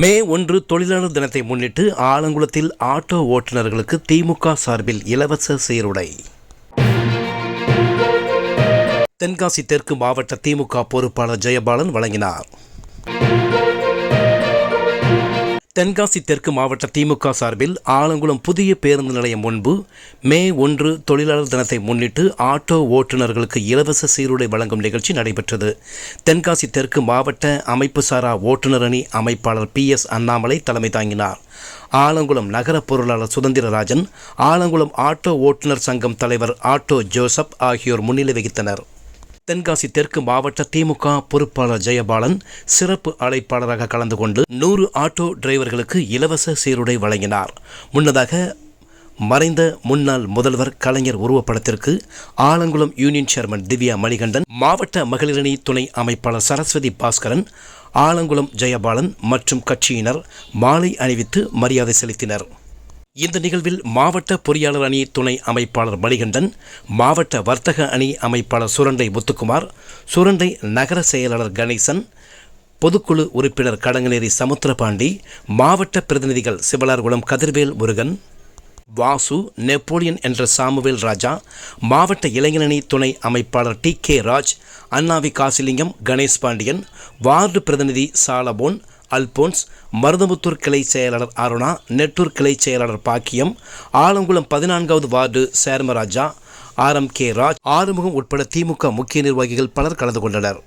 மே ஒன்று தொழிலாளர் தினத்தை முன்னிட்டு ஆலங்குளத்தில் ஆட்டோ ஓட்டுநர்களுக்கு திமுக சார்பில் இலவச சீருடை. தென்காசி தெற்கு மாவட்ட திமுக பொறுப்பாளர் ஜெயபாலன் வழங்கினார். தென்காசி தெற்கு மாவட்ட திமுக சார்பில் ஆலங்குளம் புதிய பேருந்து நிலையம் முன்பு மே ஒன்று தொழிலாளர் தினத்தை முன்னிட்டு ஆட்டோ ஓட்டுநர்களுக்கு இலவச சீருடை வழங்கும் நிகழ்ச்சி நடைபெற்றது. தென்காசி தெற்கு மாவட்ட அமைப்பு சாரா ஓட்டுநர் அணி அமைப்பாளர் பி எஸ் அண்ணாமலை தலைமை தாங்கினார். ஆலங்குளம் நகர பொருளாளர் சுதந்திரராஜன் ஆலங்குளம் ஆட்டோ ஓட்டுநர் சங்கம் தலைவர் ஆட்டோ ஜோசப் ஆகியோர் முன்னிலை வகித்தனர். தென்காசி தெற்கு மாவட்ட திமுக பொறுப்பாளர் ஜெயபாலன் சிறப்பு அழைப்பாளராக கலந்து கொண்டு நூறு ஆட்டோ டிரைவர்களுக்கு இலவச சீருடை வழங்கினார். முன்னதாக மறைந்த முன்னாள் முதல்வர் கலைஞர் உருவப்படத்திற்கு ஆலங்குளம் யூனியன் சேர்மன் திவ்யா மணிகண்டன் மாவட்ட மகளிரணி துணை அமைப்பாளர் சரஸ்வதி பாஸ்கரன் ஆலங்குளம் ஜெயபாலன் மற்றும் கட்சியினர் மாலை அணிவித்து மரியாதை செலுத்தினர். இந்த நிகழ்வில் மாவட்ட பொறியாளர் அணி துணை அமைப்பாளர் மணிகண்டன் மாவட்ட வர்த்தக அணி அமைப்பாளர் சுரண்டை முத்துக்குமார் சுரண்டை நகர செயலாளர் கணேசன் பொதுக்குழு உறுப்பினர் கடங்கநேரி சமுத்திரபாண்டி மாவட்ட பிரதிநிதிகள் சிவலார்குளம் கதிர்வேல் முருகன் வாசு நெப்போலியன் என்ற சாமுவேல் ராஜா மாவட்ட இளைஞரணி துணை அமைப்பாளர் T K Raj Annavi Kasilingam Ganesh Pandiyan ward பிரதிநிதி சாலபோன் அல்போன்ஸ் மருதமுத்தூர் கிளை செயலாளர் அருணா நெட்டூர் கிளை செயலாளர் பாக்கியம் ஆலங்குளம் பதினான்காவது ward Chermaraja R M K Raj Arumugam உட்பட திமுக முக்கிய நிர்வாகிகள் பலர் கலந்து கொண்டனர்.